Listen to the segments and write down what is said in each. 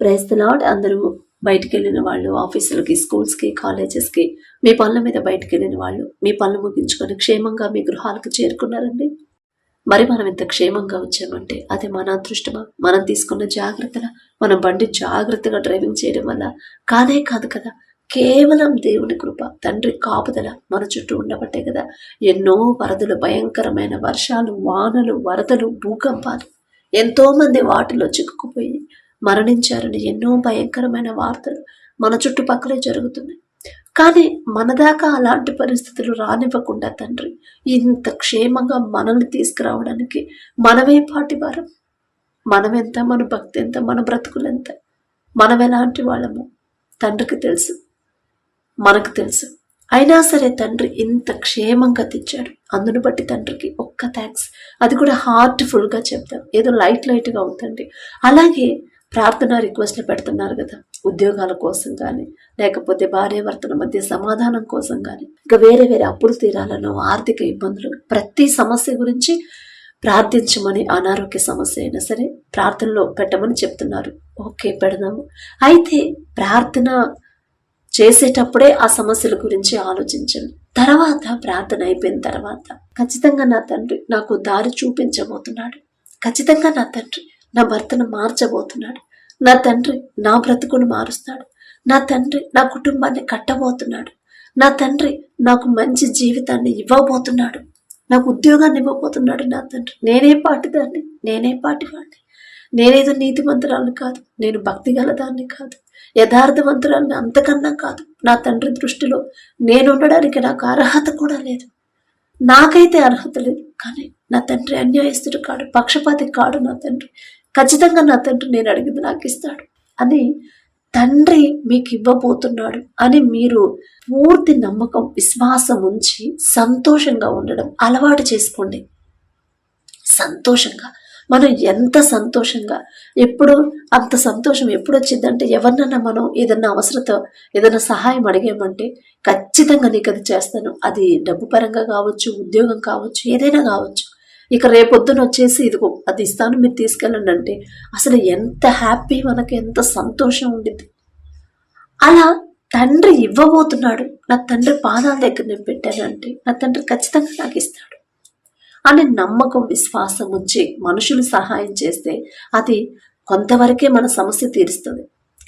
Praise the Lord అందరూ బయటికి వెళ్ళిన వాళ్ళు ఆఫీసులకి స్కూల్స్కి కాలేజెస్కి మీ పనుల మీద బయటికి వెళ్ళిన వాళ్ళు మీ పనులు ముగించుకొని క్షేమంగా మీ గృహాలకు చేరుకున్నారండి. మరి మనం ఇంత క్షేమంగా వచ్చామంటే అది మన అదృష్టమా? మనం తీసుకున్న జాగ్రత్తల? మన బండి జాగ్రత్తగా డ్రైవింగ్ చేయడం వల్ల? కాదే కాదు కదా. కేవలం దేవుని కృప తండ్రి కాపుదల మన చుట్టూ ఉండబట్టే కదా. ఎన్నో వరదలు భయంకరమైన వర్షాలు వానలు వరదలు భూకంపాలు ఎంతోమంది వాటిలో చిక్కుకుపోయి మరణించారని ఎన్నో భయంకరమైన వార్తలు మన చుట్టుపక్కలే జరుగుతున్నాయి. కానీ మన దాకా అలాంటి పరిస్థితులు రానివ్వకుండా తండ్రి ఇంత క్షేమంగా మనల్ని తీసుకురావడానికి మనమే పాటివారం. మనమెంత మన భక్తి ఎంత మన బ్రతుకులెంత మనం ఎలాంటి వాళ్ళము? తండ్రికి తెలుసు మనకు తెలుసు. అయినా సరే తండ్రి ఇంత క్షేమంగా తెచ్చాడు. అందును బట్టి తండ్రికి ఒక్క థ్యాంక్స్ అది కూడా హార్ట్ఫుల్గా చెప్తాం. ఏదో లైట్ లైట్గా ఉందండి. అలాగే ప్రార్థన రిక్వెస్ట్లు పెడుతున్నారు కదా ఉద్యోగాల కోసం కానీ లేకపోతే భార్యాభర్తల మధ్య సమాధానం కోసం కానీ ఇంకా వేరే వేరే అప్పులు తీరాలను ఆర్థిక ఇబ్బందులు ప్రతి సమస్య గురించి ప్రార్థించమని అనారోగ్య సమస్య అయినా సరే ప్రార్థనలో పెట్టమని చెప్తున్నారు. ఓకే పెడదాము. అయితే ప్రార్థన చేసేటప్పుడే ఆ సమస్యల గురించి ఆలోచించండి. తర్వాత ప్రార్థన అయిపోయిన తర్వాత ఖచ్చితంగా నా తండ్రి నాకు దారి చూపించబోతున్నాడు. ఖచ్చితంగా నా తండ్రి నా భర్తను మార్చబోతున్నాడు. నా తండ్రి నా బ్రతుకును మారుస్తాడు. నా తండ్రి నా కుటుంబాన్ని కట్టబోతున్నాడు. నా తండ్రి నాకు మంచి జీవితాన్ని ఇవ్వబోతున్నాడు. నాకు ఉద్యోగాన్ని ఇవ్వబోతున్నాడు నా తండ్రి. నేనే పాటిదాన్ని. నేనే పాటివాడిని. నేనేదో నీతిమంతురాలు కాదు. నేను భక్తి గలదాన్ని కాదు. యథార్థవంతురాలని అంతకన్నా కాదు. నా తండ్రి దృష్టిలో నేను ఉండడానికి నాకు అర్హత కూడా లేదు. నాకైతే అర్హత లేదు. కానీ నా తండ్రి అన్యాయస్తుడు కాడు. పక్షపాతి కాడు నా తండ్రి. ఖచ్చితంగా నా తండ్రి నేను అడిగింది నాకు ఇస్తాడు అని తండ్రి మీకు ఇవ్వబోతున్నాడు అని మీరు పూర్తి నమ్మకం విశ్వాసం ఉంచి సంతోషంగా ఉండడం అలవాటు చేసుకోండి. సంతోషంగా. మనం ఎంత సంతోషంగా ఎప్పుడు అంత సంతోషం ఎప్పుడు వచ్చిందంటే ఎవరినన్నా మనం ఏదన్నా అవసరత ఏదైనా సహాయం అడిగామంటే ఖచ్చితంగా నీకు అది చేస్తాను. అది డబ్బు పరంగా కావచ్చు ఉద్యోగం కావచ్చు ఏదైనా కావచ్చు. ఇక రేపొద్దున వచ్చేసి ఇదిగో అది ఇస్తాను మీరు తీసుకెళ్ళండి అంటే అసలు ఎంత హ్యాపీ మనకి ఎంత సంతోషం ఉండింది అలా తండ్రి ఇవ్వబోతున్నాడు నా తండ్రి పాదాల దగ్గర నేను పెట్టానంటే నా తండ్రి ఖచ్చితంగా నాకు ఇస్తాడు అనే నమ్మకం విశ్వాసం ఉంచి మనుషులు సహాయం చేస్తే అది కొంతవరకే మన సమస్య తీరుస్తుంది.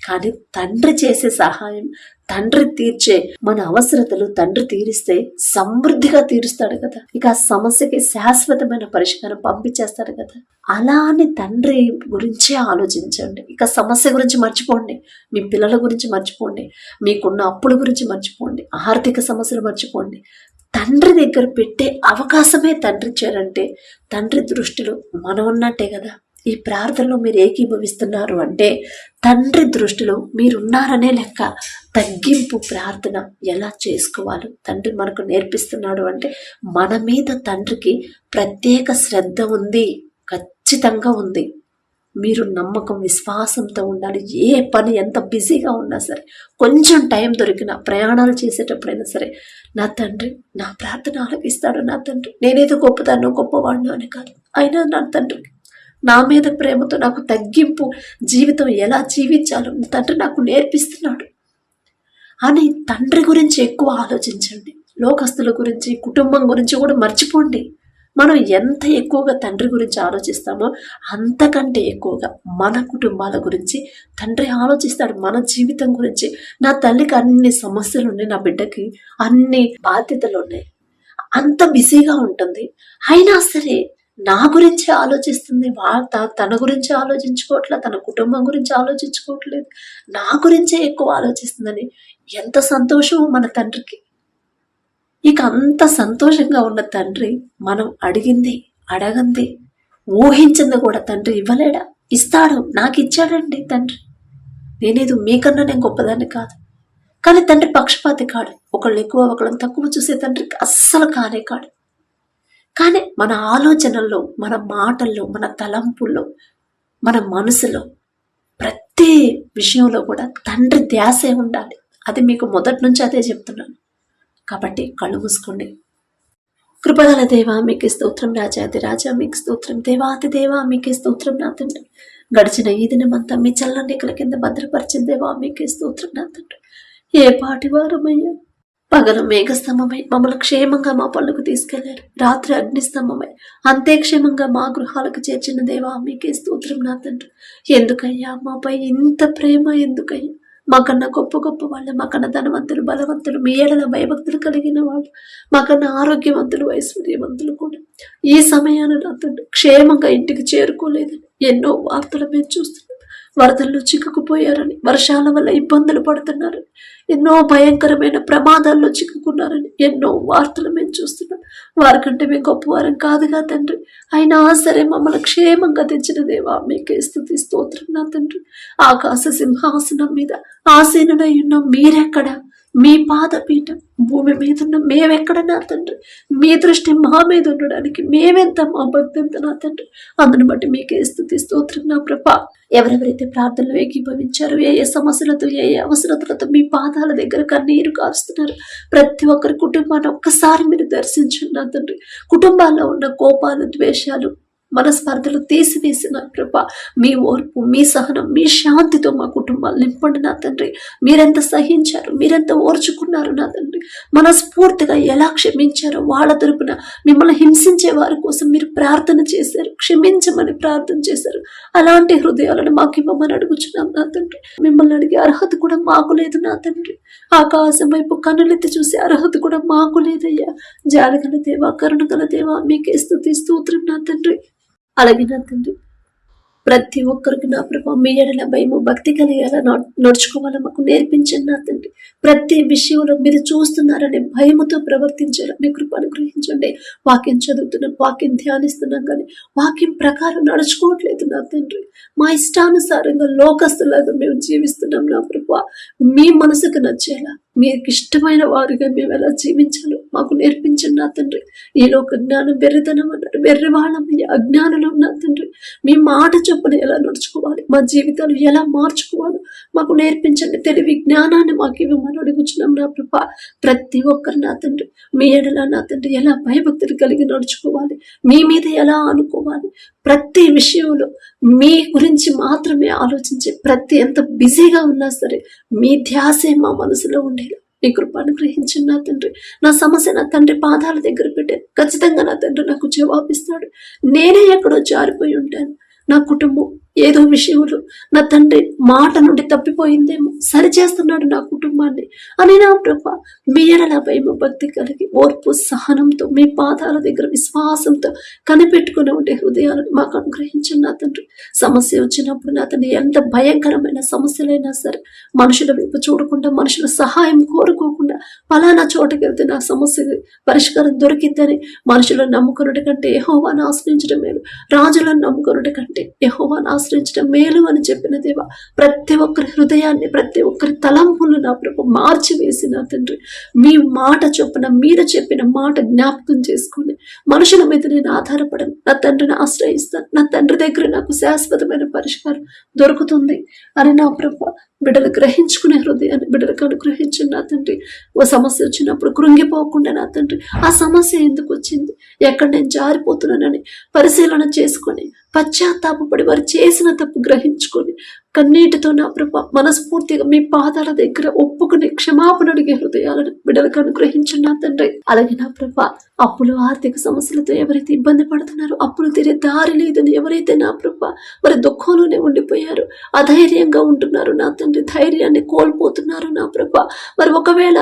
కానీ తండ్రి చేసే సహాయం తండ్రి తీర్చే మన అవసరతలు తండ్రి తీరిస్తే సమృద్ధిగా తీరుస్తాడు కదా. ఇక ఆ సమస్యకి శాశ్వతమైన పరిష్కారం పంపించేస్తాడు కదా. అలా అని తండ్రి గురించే ఆలోచించండి. ఇక సమస్య గురించి మర్చిపోండి. మీ పిల్లల గురించి మర్చిపోండి. మీకున్న అప్పుల గురించి మర్చిపోండి. ఆర్థిక సమస్యలు మర్చిపోండి. తండ్రి దగ్గర పెట్టే అవకాశమే తండ్రి ఇచ్చారంటే తండ్రి దృష్టిలో మనం ఉన్నట్టే కదా. ఈ ప్రార్థనలో మీరు ఏకీభవిస్తున్నారు అంటే తండ్రి దృష్టిలో మీరున్నారనే లెక్క తగ్గింపు ప్రార్థన ఎలా చేసుకోవాలో? తండ్రి మనకు నేర్పిస్తున్నాడు అంటే మన మీద తండ్రికి ప్రత్యేక శ్రద్ధ ఉంది ఖచ్చితంగా ఉంది. మీరు నమ్మకం విశ్వాసంతో ఉండాలి. ఏ పని ఎంత బిజీగా ఉన్నా సరే కొంచెం టైం దొరికినా ప్రయాణాలు చేసేటప్పుడైనా సరే నా తండ్రి నా ప్రార్థన ఆలకిస్తాడు నా తండ్రి. నేనేదో గొప్పదాన్నో గొప్పవాడినో అని కాదు. అయినా నా తండ్రికి నా మీద ప్రేమతో నాకు తగ్గింపు జీవితం ఎలా జీవించాలో తండ్రి నాకు నేర్పిస్తున్నాడు. అని తండ్రి గురించి ఎక్కువ ఆలోచించండి. లోకస్తుల గురించి కుటుంబం గురించి కూడా మర్చిపోండి. మనం ఎంత ఎక్కువగా తండ్రి గురించి ఆలోచిస్తామో అంతకంటే ఎక్కువగా మన కుటుంబాల గురించి తండ్రి ఆలోచిస్తాడు. మన జీవితం గురించి నా తల్లికి అన్ని సమస్యలు ఉన్నాయి నా బిడ్డకి అన్ని బాధ్యతలు ఉన్నాయి. అంత బిజీగా ఉంటుంది. అయినా సరే నా గురించి ఆలోచిస్తుంది వాళ్ళ తన గురించి ఆలోచించుకోవట్లేదు తన కుటుంబం గురించి ఆలోచించుకోవట్లేదు. నా గురించే ఎక్కువ ఆలోచిస్తుందని ఎంత సంతోషం మన తండ్రికి. ఇక అంత సంతోషంగా ఉన్న తండ్రి మనం అడిగింది అడగంది ఊహించింది కూడా తండ్రి ఇవ్వలేడా? ఇస్తాడు నాకు ఇచ్చాడండి తండ్రి. నేనేదో మీకన్నా నేను గొప్పదాన్ని కాదు. కానీ తండ్రి పక్షపాతి కాడు. ఒకళ్ళు ఎక్కువ ఒకళ్ళని తక్కువ చూసే తండ్రికి అస్సలు కానే కాడు. కానీ మన ఆలోచనల్లో మన మాటల్లో మన తలంపుల్లో మన మనసులో ప్రతి విషయంలో కూడా తండ్రి ధ్యాసే ఉండాలి. అది మీకు మొదటి నుంచి అదే చెప్తున్నాను. కాబట్టి కళ్ళు మూసుకోండి. కృపగల దేవా మీకు స్తోత్రం రాజాది రాజా మీకు స్తోత్రం దేవాతి దేవా మీకు స్తోత్రం నా తండ్రి గడిచిన ఈ దినమంతా మీ చల్లని కింద భద్రపరిచిన దేవా మీకే స్తోత్రం నా తండ్రి ఏ పాటి వారమయ్యా? పగలు మేఘస్తంభమై మమ్మల్ని క్షేమంగా మా పళ్ళకు తీసుకెళ్ళారు. రాత్రి అగ్నిస్తంభమై అంతే క్షేమంగా మా గృహాలకు చేర్చిన దేవా మీకే స్తోత్రం నా తండ్రి. ఎందుకయ్యా మాపై ఇంత ప్రేమ ఎందుకయ్యా? మాకన్నా గొప్ప గొప్ప వాళ్ళు మాకన్నా ధనవంతులు బలవంతులు మీ ఏడల భయభక్తులు కలిగిన వాళ్ళు మాకన్నా ఆరోగ్యవంతులు ఐశ్వర్యవంతులు కూడా. ఈ సమయాన నా తండ్రి క్షేమంగా ఇంటికి చేరుకోలేదని ఎన్నో వార్తలు మేము చూస్తున్నాం. వరదల్లో చిక్కుకుపోయారని వర్షాల వల్ల ఇబ్బందులు పడుతున్నారని ఎన్నో భయంకరమైన ప్రమాదాల్లో చిక్కుకున్నారని ఎన్నో వార్తలు మేము చూస్తున్నాం. వారికంటే మేము గొప్పవారం కాదుగా తండ్రి. అయినా సరే మమ్మల్ని క్షేమంగా తెచ్చిన దేవా మీకే స్థుతి స్తోత్రం నా తండ్రి. ఆకాశ సింహాసనం మీద ఆసీనుడై ఉన్న మీరెక్కడ? మీ పాదపీఠం భూమి మీద ఉన్న మేమెక్కడ నా తండ్రి? మీ దృష్టి మా మీద ఉండడానికి మేమెంత మా భక్తి ఎంత నా తండ్రి? అందుని బట్టి మీకే స్థుతి స్తోత్రం నా ప్రభ. ఎవరెవరైతే ప్రార్థనలు ఏకీభవించారో ఏ ఏ సమస్యలతో ఏ ఏ అవసరతలతో మీ పాదాల దగ్గర కన్నీరు కారుస్తున్నారు ప్రతి ఒక్కరి కుటుంబాన్ని ఒక్కసారి మీరు దర్శించండి నా తండ్రి. కుటుంబాల్లో ఉన్న కోపాలు ద్వేషాలు మనస్పర్ధలు తీసివేసిన కృప మీ ఓర్పు మీ సహనం మీ శాంతితో మా కుటుంబాలు నింపండి నా తండ్రి. మీరెంత సహించారు మీరెంత ఓర్చుకున్నారు నా తండ్రి. మనస్ఫూర్తిగా ఎలా క్షమించారో వాళ్ళ తరపున మిమ్మల్ని హింసించే వారి కోసం మీరు ప్రార్థన చేశారు క్షమించమని ప్రార్థన చేశారు. అలాంటి హృదయాలను మాకు ఇవ్వమని అడుగుచున్నాం నా తండ్రి. మిమ్మల్ని అడిగే అర్హత కూడా మాకు లేదు నా తండ్రి. ఆకాశం వైపు కన్నులెత్తి చూసే అర్హత కూడా మాకు లేదయ్యా. జాలిగల దేవా కరుణగల దేవా మీకే స్థుతి స్తోత్రం నా తండ్రి. అలాగే నా తండ్రి ప్రతి ఒక్కరికి నా ప్రభావ మీ ఎడల భయము భక్తి కలిగేలా నడు- నడుచుకోవాలో మాకు నేర్పించండి నా తండ్రి ప్రతి విషయంలో మీరు చూస్తున్నారనే భయముతో ప్రవర్తించారు. మీ కృప అనుగ్రహించండి. వాక్యం చదువుతున్నాం వాక్యం ధ్యానిస్తున్నాం కానీ వాక్యం ప్రకారం నడుచుకోవట్లేదు నా తండ్రి. మా ఇష్టానుసారంగా లోకస్తులాగా మేము జీవిస్తున్నాం నా ప్రభావ మీ మనసుకు నచ్చేలా మీకు ఇష్టమైన వారిగా మేము ఎలా జీవించాలో మాకు నేర్పించండి నా తండ్రి. ఈ జ్ఞానం వెర్రితనం అన్నారు వెర్రి అజ్ఞానులు నా తండ్రి. మీ మాట చొప్పున ఎలా నడుచుకోవాలి? మా జీవితాలు ఎలా మార్చుకోవాలో మాకు నేర్పించండి. తెలివి జ్ఞానాన్ని మాకు ఇవ్వమని అడుగుచున్నాం నా ప్రభ. ప్రతి ఒక్కరు నా తండ్రి. మీ ఎడల నా తండ్రి ఎలా భయభక్తులు కలిగి నడుచుకోవాలి? మీ మీద ఎలా అనుకోవాలి ప్రతి విషయంలో మీ గురించి మాత్రమే ఆలోచించే ప్రతి ఎంత బిజీగా ఉన్నా సరే మీ ధ్యాసే మా మనసులో ఉండి నీ కృప అనుగ్రహించిన నా తండ్రి. నా సమస్య నా తండ్రి పాదాల దగ్గర పెట్టాను ఖచ్చితంగా నా తండ్రి నాకు జవాబిస్తాడు. నేనే ఎక్కడో జారిపోయి ఉంటాను. నా కుటుంబం ఏదో విషయంలో నా తండ్రి మాట నుండి తప్పిపోయిందేమో. సరిచేస్తున్నాడు నా కుటుంబాన్ని. అని నా ప్రభ మీ ఎడలపై భక్తి కలిగి ఓర్పు సహనంతో మీ పాదాల దగ్గర విశ్వాసంతో కనిపెట్టుకుని ఉండే హృదయాలను మాకు అనుగ్రహించండి నా తండ్రి. సమస్య వచ్చినప్పుడు నా తండ్రి ఎంత భయంకరమైన సమస్యలైనా సరే మనుషుల వైపు చూడకుండా మనుషుల సహాయం కోరుకోకుండా ఫలానా చోటకి వెళ్తే నా సమస్య పరిష్కారం దొరికిందని మనుషులను నమ్ముకున్నటి కంటే యెహోవాను ఆశ్రయించడం మేలు రాజులను నమ్ముకున్నటి కంటే యెహోవాను ఆశ్రయించడం మేలు అని చెప్పిన దేవ ప్రతి ఒక్కరి హృదయాన్ని ప్రతి ఒక్కరి తలంపులు నా ప్రభు మార్చి వేసి నా తండ్రి. మీ మాట చొప్పున మీరు చెప్పిన మాట జ్ఞాపకం చేసుకుని మనుషుల మీద నేను ఆధారపడను. నా తండ్రిని ఆశ్రయిస్తాను. నా తండ్రి దగ్గర నాకు శాశ్వతమైన పరిష్కారం దొరుకుతుంది అని నా ప్రభు బిడ్డలు గ్రహించుకునే హృదయాన్ని బిడ్డలకు అనుగ్రహించండి నా తండ్రి. ఓ సమస్య వచ్చినప్పుడు కృంగిపోకుండా నా తండ్రి. ఆ సమస్య ఎందుకు వచ్చింది? ఎక్కడ నేను జారిపోతున్నానని పరిశీలన చేసుకొని పశ్చాత్తాపడి వారు చేసిన తప్పు గ్రహించుకొని కన్నీటితో నా ప్రభ మనస్ఫూర్తిగా మీ పాదాల దగ్గర ఒప్పుకుని క్షమాపణ అడిగే హృదయాలను బిడ్డలకు అనుగ్రహించండి నా తండ్రి. అలాగే నా ప్రభ అప్పులు ఆర్థిక సమస్యలతో ఎవరైతే ఇబ్బంది పడుతున్నారో అప్పులు తీరే దారి లేదని ఎవరైతే నా ప్రభ మరి దుఃఖంలోనే ఉండిపోయారు అధైర్యంగా ఉంటున్నారు నా తండ్రి ధైర్యాన్ని కోల్పోతున్నారు నా ప్రభ మరి ఒకవేళ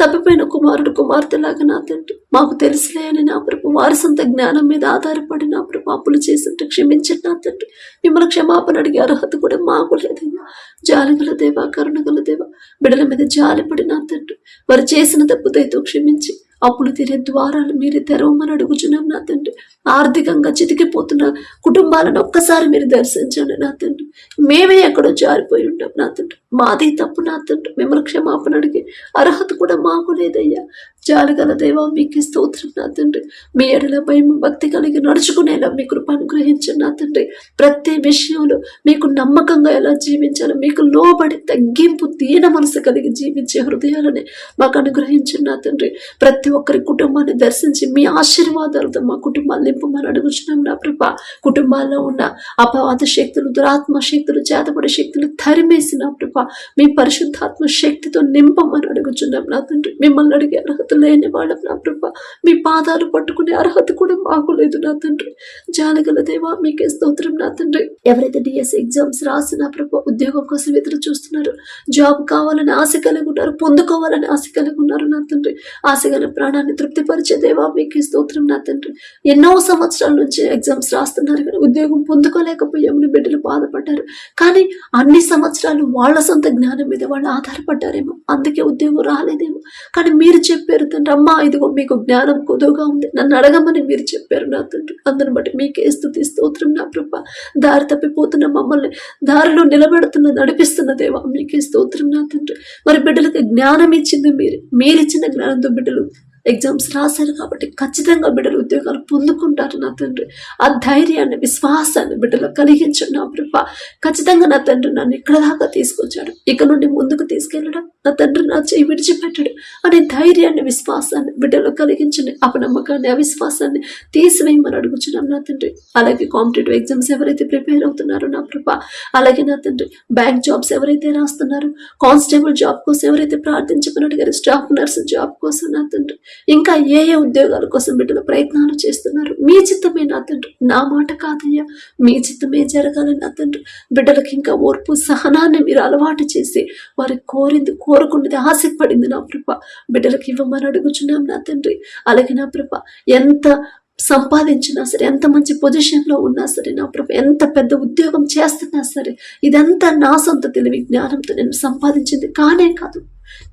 తప్పిపోయిన కుమారుడు కుమార్తెలాగా నా తండ్రి. మాకు తెలుసులే అని నా ప్రభు వారి సొంత జ్ఞానం మీద ఆధారపడి నా ప్రభు అప్పులు చేసింటే క్షమించండి నా తండ్రి. మిమ్మల్ని క్షమాపణ అడిగే అర్హత కూడా మాకు లేదయ్యా. జాలిగల దేవా కరుణగల దేవా బిడల మీద జాలిపడి నా తండ్రి. వారు చేసిన తప్పు క్షమించి అప్పులు తీరే ద్వారాలు మీరే తెరవమని అడుగుచున్నాం నా తండ్రి. ఆర్థికంగా చితికిపోతున్న కుటుంబాలను ఒక్కసారి మీరు దర్శించండి నా తండ్రి. మేమే ఎక్కడో జారిపోయి ఉంటాం నా తండ్రి. మాది తప్పు నా తండ్రి. మిమ్మల్ని క్షమాపణ అడిగి అర్హత కూడా మాకు లేదయ్యా. జాలిగల దేవా మీకు స్తోత్రం నా తండ్రి. మీ ఎడల భయం భక్తి కలిగి నడుచుకునేలా మీ కృపను గ్రహించండి నా తండ్రి. ప్రతి విషయంలో మీకు నమ్మకంగా ఎలా జీవించాలో మీకు లోబడి తగ్గింపు దీన మనసు కలిగి జీవించే హృదయాలని మాకు అనుగ్రహించండి నా తండ్రి. ప్రతి ఒక్కరి కుటుంబాన్ని దర్శించి మీ ఆశీర్వాదాలతో మా కుటుంబాలు నింపమని అడుగుచున్నాం నా ప్రభ. కుటుంబాల్లో ఉన్న అపవాద శక్తులు దురాత్మ శక్తులు చేతపడే శక్తులు తరిమేసి నా ప్రభ మీ పరిశుద్ధాత్మ శక్తితో నింపమని అడుగుచున్నాం నా తండ్రి. మిమ్మల్ని అడిగే అర్హత లేని వాళ్ళం నా ప్రభ. మీ పాదాలు పట్టుకునే అర్హత కూడా మాకు లేదు నా తండ్రి. జాలగల దేవా మీకే స్తోత్రం నా తండ్రి. ఎవరైతే డిఎస్ ఎగ్జామ్స్ రాసి నా ప్రభ ఉద్యోగం కోసం ఎదురు చూస్తున్నారు జాబ్ కావాలని ఆశ కలిగి ఉన్నారు పొందుకోవాలని ఆశ కలిగి ఉన్నారు నా తండ్రి. ఆశ గల ప్రాణాన్ని తృప్తిపరిచే దేవా మీకే స్తోత్రం నా తండ్రి. ఎన్నో సంవత్సరాల నుంచి ఎగ్జామ్స్ రాస్తున్నారు కానీ ఉద్యోగం పొందుకోలేకపోయామని బిడ్డలు బాధపడ్డారు. కానీ అన్ని సంవత్సరాలు వాళ్ళ సొంత జ్ఞానం మీద వాళ్ళు ఆధారపడ్డారేమో. అందుకే ఉద్యోగం రాలేదేమో. కానీ మీరు చెప్పే తండ్రి అమ్మా ఇదిగో మీకు జ్ఞానం కొదువుగా ఉంది. నన్ను అడగమని మీరు చెప్పారు నా తండ్రి. అందుని బట్టి మీకే స్థుతి స్తోత్రం నా ప్రభ. దారి తప్పిపోతున్న మమ్మల్ని దారిలో నిలబెడుతున్న నడిపిస్తున్న దేవా మీకే స్తోత్రం నా తండ్రి. మరి బిడ్డలకి జ్ఞానం ఇచ్చింది మీరు. మీరిచ్చిన జ్ఞానంతో బిడ్డలు ఎగ్జామ్స్ రాశారు కాబట్టి ఖచ్చితంగా బిడ్డలు ఉద్యోగాలు పొందుకుంటారు నా తండ్రి. ఆ ధైర్యాన్ని విశ్వాసాన్ని బిడ్డలో కలిగించండి నా ప్రభ. ఖచ్చితంగా నా తండ్రి నన్ను ఇక్కడ దాకా తీసుకొచ్చాడు. ఇక నుండి ముందుకు తీసుకెళ్ళడం నా తండ్రి నా చేయి విడిచిపెట్టడు. అనే ధైర్యాన్ని విశ్వాసాన్ని బిడ్డలో కలిగించండి. అపనమ్మకాన్ని అవిశ్వాసాన్ని తీసివేయమని అడుగుచున్నాం నా తండ్రి. అలాగే కాంపిటేటివ్ ఎగ్జామ్స్ ఎవరైతే ప్రిపేర్ అవుతున్నారో నా ప్రభ. అలాగే నా తండ్రి బ్యాంక్ జాబ్స్ ఎవరైతే రాస్తున్నారో కానిస్టేబుల్ జాబ్ కోసం ఎవరైతే ప్రార్థించమని స్టాఫ్ నర్స్ జాబ్ కోసం నా తండ్రి. ఇంకా ఏ ఏ ఉద్యోగాల కోసం బిడ్డలు ప్రయత్నాలు చేస్తున్నారు? మీ చిత్తమే నా తండ్రి. నా మాట కాదయ్యా. మీ చిత్తమే జరగాలి నా తండ్రి. బిడ్డలకి ఇంకా ఓర్పు సహనాన్ని మీరు అలవాటు చేసి వారి కోరింది కోరుకున్నది ఆశపడింది నా ప్రభ బిడ్డలకి ఇవ్వమని అడుగుచున్నాం నా తండ్రి. అలాగే నా ప్రభ ఎంత సంపాదించినా సరే ఎంత మంచి పొజిషన్లో ఉన్నా సరే నా ప్రభు ఎంత పెద్ద ఉద్యోగం చేస్తున్నా సరే ఇదంతా నా సొంత తెలివి జ్ఞానంతో నేను సంపాదించింది కానే కాదు.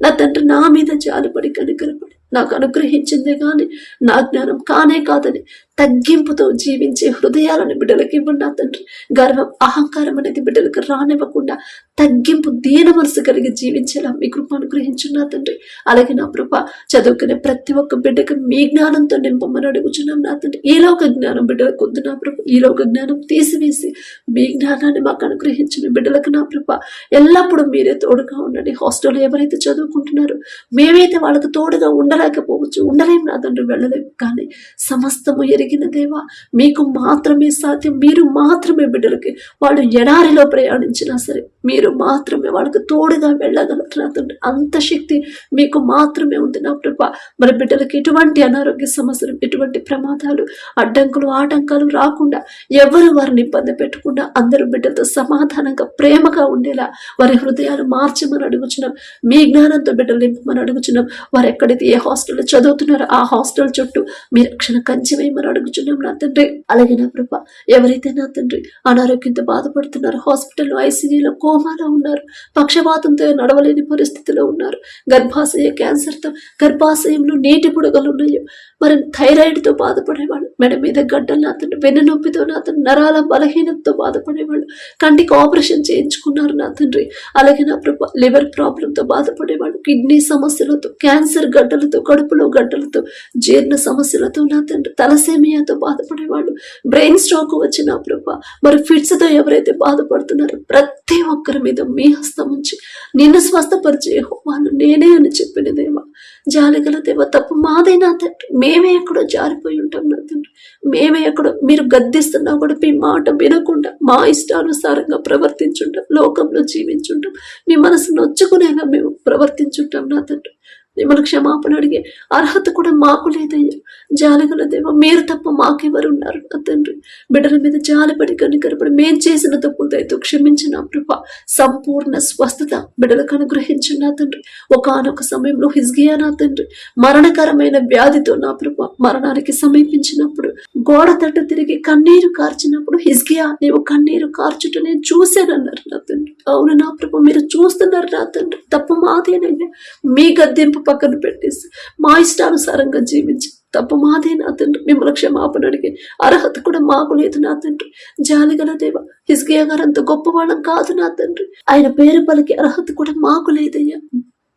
నా తండ్రి నా మీద జాలుపడి కనికరపడి నాకు అనుగ్రహించిందే కానీ నా జ్ఞానం కానే కాదని తగ్గింపుతో జీవించే హృదయాలను బిడ్డలకి ఇవ్వండి నా తండ్రి. గర్వం అహంకారం అనేది బిడ్డలకు రానివ్వకుండా తగ్గింపు దీన మనసు కలిగి జీవించేలా మీ కృప అనుగ్రహించున్నా తండ్రి. అలాగే నా కృప చదువుకునే ప్రతి ఒక్క బిడ్డకు మీ జ్ఞానంతో నింపమని అడుగుచున్నాం నా తండ్రి. ఈ లోక జ్ఞానం బిడ్డలకు వద్దు నా ప్రభు ఈ లోక జ్ఞానం తీసివేసి మీ జ్ఞానాన్ని మాకు అనుగ్రహించిన బిడ్డలకు నా ప్రభ ఎల్లప్పుడూ మీరే తోడుగా ఉండండి. హాస్టల్లో ఎవరైతే చదువుకుంటున్నారో మేమైతే వాళ్ళకు తోడుగా ఉండలేకపోవచ్చు ఉండలేము నా తండ్రి వెళ్ళలేము కానీ సమస్తము కలిగిన దేవా మీకు మాత్రమే సాధ్యం. మీరు మాత్రమే బిడ్డలకి వాళ్ళు ఎడారిలో ప్రయాణించినా సరే మీరు మాత్రమే వాళ్ళకి తోడుగా వెళ్ళగలుగుతున్నారు అంత శక్తి మీకు మాత్రమే ఉంది నా ప్రభా. మరి బిడ్డలకి ఎటువంటి అనారోగ్య సమస్యలు ఎటువంటి ప్రమాదాలు అడ్డంకులు ఆటంకాలు రాకుండా ఎవరు వారిని ఇబ్బంది పెట్టకుండా అందరూ బిడ్డలతో సమాధానంగా ప్రేమగా ఉండేలా వారి హృదయాలు మార్చమని అడుగుచున్నాం. మీ జ్ఞానంతో బిడ్డలు నింపమని అడుగుచున్నాం. వారు ఎక్కడైతే ఏ హాస్టల్లో చదువుతున్నారో ఆ హాస్టల్ చుట్టూ మీ రక్షణ కంచి వేయమని అడుగుచున్నాం నా తండ్రి. అలాగే నా ప్రభ ఎవరైతే నా తండ్రి అనారోగ్యంతో బాధపడుతున్నారు హాస్పిటల్లో ఐసీయూలో కోమాలో ఉన్నారు పక్షపాతంతో నడవలేని పరిస్థితిలో ఉన్నారు గర్భాశయ క్యాన్సర్తో గర్భాశయంలో నీటి బుడగలు ఉన్నాయో మరి థైరాయిడ్తో బాధపడేవాళ్ళు మెడ మీద గడ్డలు అతను తండ్రి నొప్పితో నా నరాల బలహీనతతో బాధపడేవాడు కంటికి ఆపరేషన్ చేయించుకున్నారు నా తండ్రి. అలాగే నా ప్రభా లివర్ ప్రాబ్లంతో బాధపడేవాడు కిడ్నీ సమస్యలతో క్యాన్సర్ గడ్డలతో కడుపులో గడ్డలతో జీర్ణ సమస్యలతో నా తండ్రి. తలసేమియాతో బాధపడేవాడు బ్రెయిన్ స్ట్రోక్ వచ్చిన ప్రభా మరి ఫిట్స్తో ఎవరైతే బాధపడుతున్నారో ప్రతి ఒక్కరి మీద మీ హస్తం ఉంచి నిన్ను స్వస్థపరిచే వాళ్ళు నేనే అని చెప్పిన దేవా. జాలిగల దేవ తప్పు మాదైనా తండ్రి మేమే ఎక్కడో జారిపోయి ఉంటాం నా తండ్రి. మేమే ఎక్కడో మీరు గద్దిస్తున్నా కూడా మీ మాట వినకుండా మా ఇష్టానుసారంగా ప్రవర్తించుంటాం లోకంలో జీవించుంటాం. మీ మనసు నొచ్చుకునేలా మేము ప్రవర్తించుంటాం నా తండ్రి. మిమ్మల్ని క్షమాపణ అడిగే అర్హత కూడా మాకు లేదయ్యా. జాలిగల దేవ మీరు తప్ప మాకెవరు ఉన్నారు నా తండ్రి. బిడ్డల మీద జాలిపడి కనికరపడి మేం చేసిన తప్పులు దయతో క్షమించిన ప్రభ. సంపూర్ణ స్వస్థత బిడ్డలకు అనుగ్రహించిన నా తండ్రి. ఒకనొక సమయంలో హిజ్గియా నా తండ్రి. మరణకరమైన వ్యాధితో నా ప్రభ మరణానికి సమీపించినప్పుడు గోడ తట్టు తిరిగి కన్నీరు కార్చినప్పుడు హిజ్గియా నీవు కన్నీరు కార్చుట నేను చూశానన్నారు నా తండ్రి. అవును నా ప్రభు మీరు చూస్తున్నారు నా తండ్రి. తప్ప మాదేనయ్యా. మీ గద్దెంపు పక్కన పెట్టేసి మా ఇష్టానుసారంగా జీవించి తప్పు మాదే నా తండ్రి. మిమ్మల్ని క్షమాపణ అడిగే అర్హత కూడా మాకు లేదు నా తండ్రి. జాలిగల దేవ హిస్కియా గారు అంత గొప్పవాళ్ళం కాదు నా తండ్రి. ఆయన పేరు పలికి అర్హత కూడా మాకు లేదయ్యా.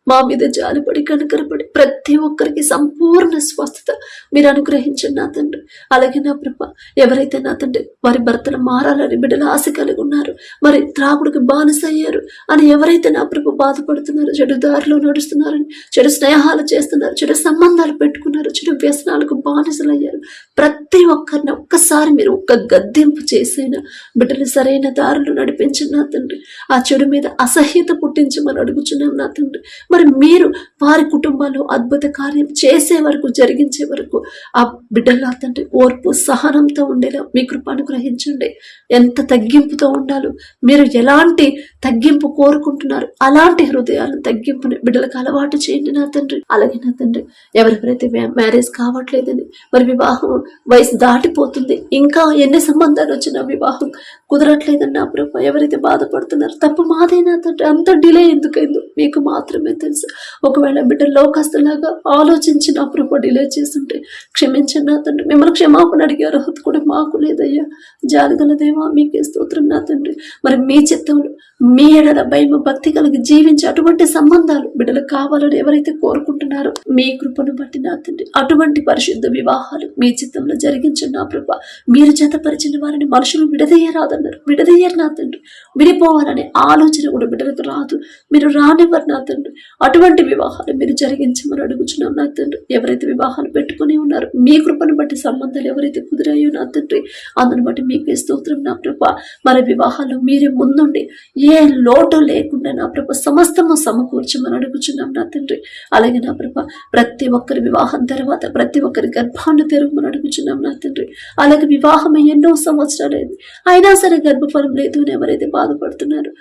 మా మీద జాలిపడి కనుకరపడి ప్రతి ఒక్కరికి సంపూర్ణ స్వస్థత మీరు అనుగ్రహించండి నా తండ్రి. అలాగే నా ప్రభ ఎవరైతే నా తండ్రి వారి భర్తలు మారాలని బిడ్డలు ఆశ కలిగి ఉన్నారు మరి త్రాగుడికి బానిస అయ్యారు అని ఎవరైతే నా ప్రభు బాధపడుతున్నారు చెడు దారిలో నడుస్తున్నారని చెడు స్నేహాలు చేస్తున్నారు చెడు సంబంధాలు పెట్టుకున్నారు చెడు వ్యసనాలకు బానిసలు అయ్యారు ప్రతి ఒక్కరిని ఒక్కసారి మీరు ఒక్క గద్దెంపు చేసైనా బిడ్డలు సరైన దారులు నడిపించిన నా తండ్రి. ఆ చెడు మీద అసహ్యత పుట్టించమని అడుగుచున్నాం నా తండ్రి. మరి మీరు వారి కుటుంబాల్లో అద్భుత కార్యం చేసే వరకు జరిగించే వరకు ఆ బిడ్డల తండ్రి ఓర్పు సహనంతో ఉండేలా మీ కృప అనుగ్రహించండి. ఎంత తగ్గింపుతో ఉండాలో మీరు ఎలాంటి తగ్గింపు కోరుకుంటున్నారు అలాంటి హృదయాలను తగ్గింపుని బిడ్డలకు అలవాటు చేయండి నా తండ్రి. అలాగే నా తండ్రి ఎవరెవరైతే మ్యారేజ్ కావట్లేదని మరి వివాహం వయసు దాటిపోతుంది. ఇంకా ఎన్ని సంబంధాలు వచ్చినా వివాహం కుదరట్లేదని నా ప్రభు ఎవరైతే బాధపడుతున్నారో తప్పు మాదేనా తండ్రి అంత డిలే ఎందుకైందో మీకు మాత్రమే తెలుసు. ఒకవేళ బిడ్డ లోకస్తులాగా ఆలోచించి నా ప్రభు డిలే చేస్తుంటే క్షమించండి నా తండ్రి. మిమ్మల్ని క్షమాపణ అడిగే అర్హత కూడా మాకు లేదయ్యా. జాలిగల దేవా మీకే స్తోత్రం నా తండ్రి. మరి మీ చిత్తంలో మీ ఎడల భయం భక్తి కలిగి జీవించి అటువంటి సంబంధాలు బిడ్డలు కావాలని ఎవరైతే కోరుకుంటున్నారో మీ కృపను బట్టి నా తండ్రి. అటువంటి పరిశుద్ధ వివాహాలు మీ చిత్తంలో జరిగించండి నా ప్రభ. మీరు జతపరిచిన వారిని మనుషులు విడదీయరాదు అన్నారు విడదీయరు నా తండ్రి. విడిపోవాలనే ఆలోచన కూడా బిడ్డలకు రాదు. మీరు రానివ్వరు నా తండ్రి. అటువంటి వివాహాలు మీరు జరిగించమని అడుగుచున్నాం నా తండ్రి. ఎవరైతే వివాహాలు పెట్టుకుని ఉన్నారు మీ కృపను బట్టి సంబంధాలు ఎవరైతే కుదిరాయో నా తండ్రి అందుని బట్టి మీకే స్తోత్రం నా ప్రభ. మరి వివాహాలు మీరే ముందుండి. ఏ లోటు లేకుండా నా ప్రభ సమస్తము సమకూర్చమని అడుగుచున్నాం నా తండ్రి. అలాగే నా ప్రభ ప్రతి ఒక్కరి వివాహం తర్వాత ప్రతి ఒక్కరి గర్భాన్ని తెరవమని అడుగుచున్నాం నా తండ్రి. అలాగే వివాహం ఎన్నో సంవత్సరాలు అయింది అయినా సరే గర్భఫలం లేదు అని ఎవరైతే బాధపడుతున్నారు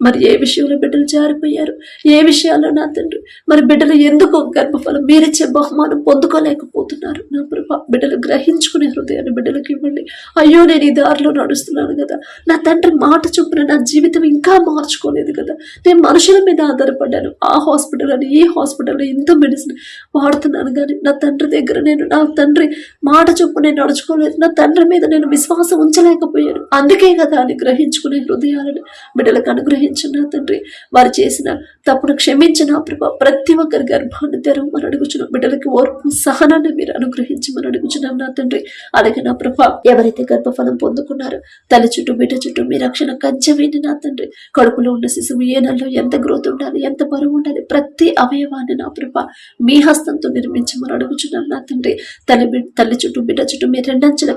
మరి ఏ విషయంలో బిడ్డలు జారిపోయారు? ఏ విషయాల్లో నా తండ్రి? మరి బిడ్డలు ఎందుకు గర్భఫలం? మీరిచ్చే బహుమానం పొందుకోలేకపోతున్నారు. నా ప్రభా బిడ్డలు గ్రహించుకునే హృదయాన్ని బిడ్డలకు ఇవ్వండి. అయ్యో నేను ఈ దారిలో నడుస్తున్నాను కదా. నా తండ్రి మాట చొప్పున నా జీవితం ఇంకా మార్చుకోలేదు కదా. నేను మనుషుల మీద ఆధారపడ్డాను. ఆ హాస్పిటల్ అని ఈ హాస్పిటల్ ఇంత మెడిసిన్ వాడుతున్నాను. కానీ నా తండ్రి దగ్గర నేను నా తండ్రి మాట చొప్పున నేను నడుచుకోలేదు. నా తండ్రి మీద నేను విశ్వాసం ఉంచలేకపోయాను. అందుకే కదా అని గ్రహించుకునే హృదయాలను బిడ్డలకు అనుగ్రహించిన నా తండ్రి? వారు చేసిన తప్పును క్షమించిన ప్రభా? ప్రతి ఒక్కరి గర్భాన్ని తెరవమని అడుగుచున్నాం. బిడ్డలకి ఓర్పు సహనాన్ని మీరు అనుగ్రహించమని అడుగుచున్నాం నా తండ్రి. అలాగే నా ప్రభ ఎవరైతే గర్భఫలం పొందుకున్నారో తల్లి చుట్టూ బిడ్డ చుట్టూ మీ రక్షణ కంచెవేంటి నా తండ్రి. కడుపులో ఉన్న శిశువు ఏ నెలలో ఎంత గ్రోత్ ఉండాలి ఎంత బరువు ఉండాలి ప్రతి అవయవాన్ని నా ప్రభా మీ హస్తంతో నిర్మించమని అడుగుచున్నాం నా తండ్రి. తల్లి తల్లి చుట్టూ బిడ్డ చుట్టూ మీ రెండంచెల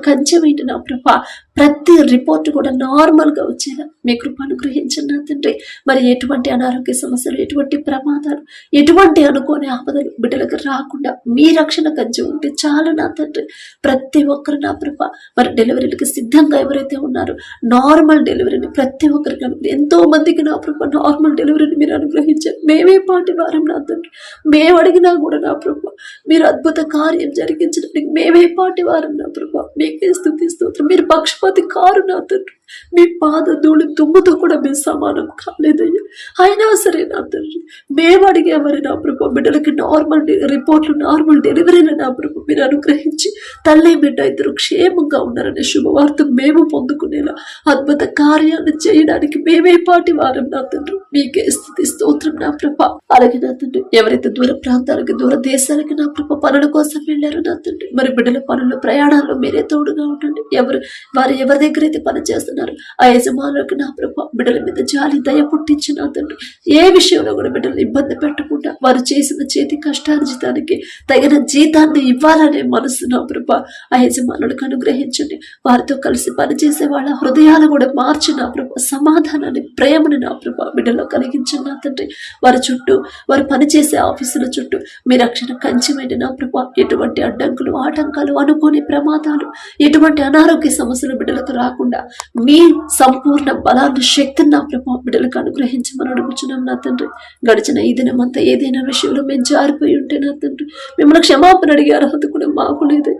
ఏంటి నా ప్రభ ప్రతి రిపోర్ట్ కూడా నార్మల్గా వచ్చేలా మీ కృప అనుగ్రహించండి నా తండ్రి. మరి ఎటువంటి అనారోగ్య సమస్యలు ఎటువంటి ప్రమాదాలు ఎటువంటి అనుకోని ఆపదలు బిడ్డలకు రాకుండా మీ రక్షణ కంచి ఉంటే చాలు నా తండ్రి. ప్రతి ఒక్కరు నా ప్రభ మరి డెలివరీలకు సిద్ధంగా ఎవరైతే ఉన్నారో నార్మల్ డెలివరీని ప్రతి ఒక్కరికి ఎంతో మందికి నా ప్రభ నార్మల్ డెలివరీని మీరు అనుగ్రహించారు. మేమే పాటి వారం నా తండ్రి. మేము అడిగినా కూడా నా ప్రభ మీరు అద్భుత కార్యం జరిగించడానికి మేమే పాటి వారం నా ప్రభ. మీకే స్థుతి స్తోత్రం. మీరు పక్షపాతి కారు నా తండ్రి. మీ పాద ధూళి దుమ్ముతో కూడా మీ సమానం 考虑的。అయినా సరే నా తండ్రి మేము అడిగేవారి నా ప్రభు బిడ్డలకి నార్మల్ రిపోర్ట్లు నార్మల్ డెలివరీలు నా ప్రభు మీరు అనుగ్రహించి తల్లి బిడ్డ ఇద్దరు క్షేమంగా ఉన్నారనే శుభవార్త మేము పొందుకునేలా అద్భుత కార్యాలు చేయడానికి మేమే పాటి వారం నా తండ్రి మీకే స్థితి స్తోత్రం నా ప్రభ. అలాగే నా తండ్రి ఎవరైతే దూర ప్రాంతాలకి దూర దేశాలకి నా ప్రభ పనుల కోసం వెళ్ళారో నా తండ్రి మరి బిడ్డల పనుల ప్రయాణాల్లో మీరే తోడుగా ఉండండి. ఎవరు వారు ఎవరి దగ్గర అయితే పని చేస్తున్నారు ఆ యజమానులకు నా ప్రభ బిడ్డల మీద జాలి దయ పుట్టించిన నా తండ్రి ఏ విషయంలో కూడా బిడ్డలు ఇబ్బంది పెట్టకుండా వారు చేసిన చేతి కష్టార్జితానికి తగిన జీతాన్ని ఇవ్వాలనే మనసు నా ప్రభ. ఆ యజమానులకు అనుగ్రహించండి. వారితో కలిసి పనిచేసే వాళ్ళ హృదయాలు కూడా మార్చి నా ప్రభ. సమాధానాన్ని ప్రేమని నా ప్రభ బిడ్డలో కలిగించండి నా తండ్రి. వారి చుట్టూ వారు పనిచేసే ఆఫీసుల చుట్టూ మీ రక్షణ కంచెమైన నా ప్రభ. ఎటువంటి అడ్డంకులు ఆటంకాలు అనుకోని ప్రమాదాలు ఎటువంటి అనారోగ్య సమస్యలు బిడ్డలకు రాకుండా మీ సంపూర్ణ బలాన్ని శక్తిని నా ప్రభావ బిడ్డలకు అనుగ్రహించమని అడుగుచున్నాం నా తండ్రి. గడిచిన ఈ దినమంతా ఏదైనా విషయంలో మేము జారిపోయి ఉంటే నా తండ్రి. మిమ్మల్ని క్షమాపణ అడిగే అర్హత కూడా మాకు లేదే.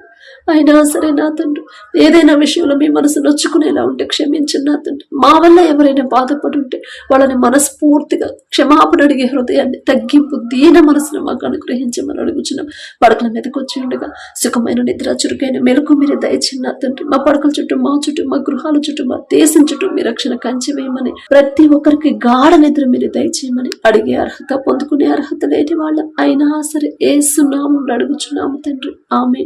అయినా సరే నా తండ్రి ఏదైనా విషయంలో మీ మనసు నొచ్చుకునేలా ఉంటే క్షమించండి నా తండ్రి. మా వల్ల ఎవరైనా బాధపడి ఉంటే వాళ్ళని మనస్ఫూర్తిగా క్షమాపణ అడిగే హృదయాన్ని తగ్గింపు దీన మనసును మాకు అనుగ్రహించమని అడుగుచున్నాం. పడకల మీదకి వచ్చి ఉండగా సుఖమైన నిద్ర చురుకైన మెలకు మీరు దయచిన నా తండ్రి. మా పడకల చుట్టూ మా చుట్టూ మా గృహాల చుట్టూ మా దేశం చుట్టూ మీ రక్షణ కంచి వేయమని ప్రతి ఒక్కరికి గాఢ నిద్ర మీరు దయచేయమని అడిగే అర్హత పొందుకునే అర్హత లేని వాళ్ళం. అయినా సరే ఏ సున్నాము అడుగుచున్నాము తండ్రి. ఆమె